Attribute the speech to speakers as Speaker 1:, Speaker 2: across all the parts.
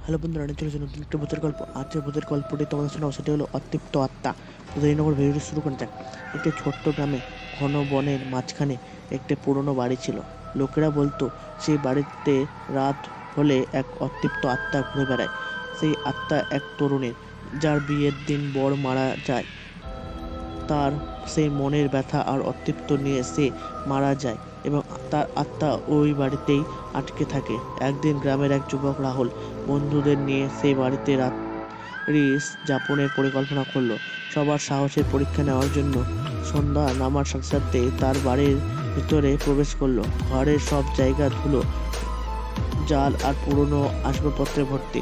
Speaker 1: Hello বন্ধুরা, অনেক চলেছে নতুন একটা ভূতের গল্প। আজকের ভূতের গল্পটি তোমাদের শোনাও সেটি হলো অতৃপ্ত আত্মা। উদয়নগর ভিডিওটি শুরু করে যাক। একটি ছোট্ট গ্রামে ঘন বনের মাঝখানে একটি পুরনো বাড়ি ছিল। লোকেরা বলতো, সেই বাড়িতে রাত হলে এক অতৃপ্ত আত্মা ঘুরে বেড়ায়। সেই আত্মা এক তরুণের, যার বিয়ের দিন বর মারা যায়। তার সেই মনের ব্যথা আর অতৃপ্ত নিয়ে সে মারা যায় এবং তার আত্মা ওই বাড়িতেই আটকে থাকে। একদিন গ্রামের এক যুবক রাহুল বন্ধুদের নিয়ে সেই বাড়িতে রাত্রি যাপনের পরিকল্পনা করল। সবার সাহসের পরীক্ষা নেওয়ার জন্য সন্ধ্যা নামার সাথে সাথে তার বাড়ির ভিতরে প্রবেশ করল। ঘরের সব জায়গা ধুলো, জাল আর পুরনো আসবাবপত্রে ভর্তি।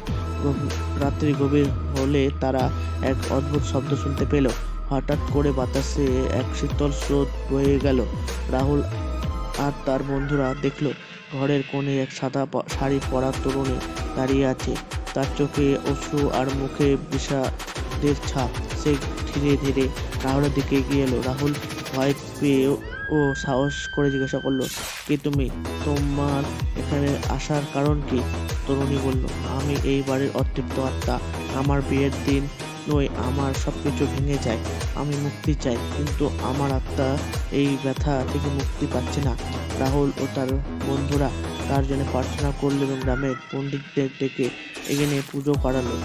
Speaker 1: রাত্রি গভীর হলে তারা এক অদ্ভুত শব্দ শুনতে পেল। হঠাৎ করে বাতাসে এক শীতল স্রোত বয়ে গেল। রাহুল আর তার বন্ধুরা দেখল, ঘরের কোণে এক সাদা শাড়ি পরা তরুণী দাঁড়িয়ে আছে। তার চোখে অশ্রু আর মুখে বিষাদের ছাপ। সে ধীরে ধীরে রাহুলের দিকে এগিয়ে এলো। রাহুল ভয় পেয়ে ও সাহস করে জিজ্ঞাসা করল, কে তুমি? তোমার এখানে আসার কারণ কি? তরুণী বলল, আমি এই বাড়ির অতৃপ্ত আত্মা। আমার বিয়ের দিন নয় আমার সব কিছু ভেঙে যায়, আমি মুক্তি চাই। কিন্তু আমার আত্মা এই ব্যথা থেকে মুক্তি পাচ্ছে না। রাহুল ও তার বন্ধুরা তার জন্য প্রার্থনা করল এবং গ্রামের পণ্ডিতদের ডেকে এখানে পুজো করালো।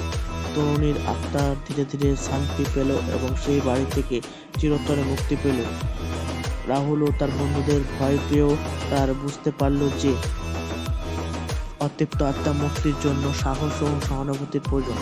Speaker 1: তরুণীর আত্মা ধীরে ধীরে শান্তি পেল এবং সেই বাড়ি থেকে চিরতরে মুক্তি পেল। রাহুল ও তার বন্ধুদের ভয় পেয়েও তার বুঝতে পারল যে অতৃপ্ত আত্মা মুক্তির জন্য সাহস ও সহানুভূতির প্রয়োজন।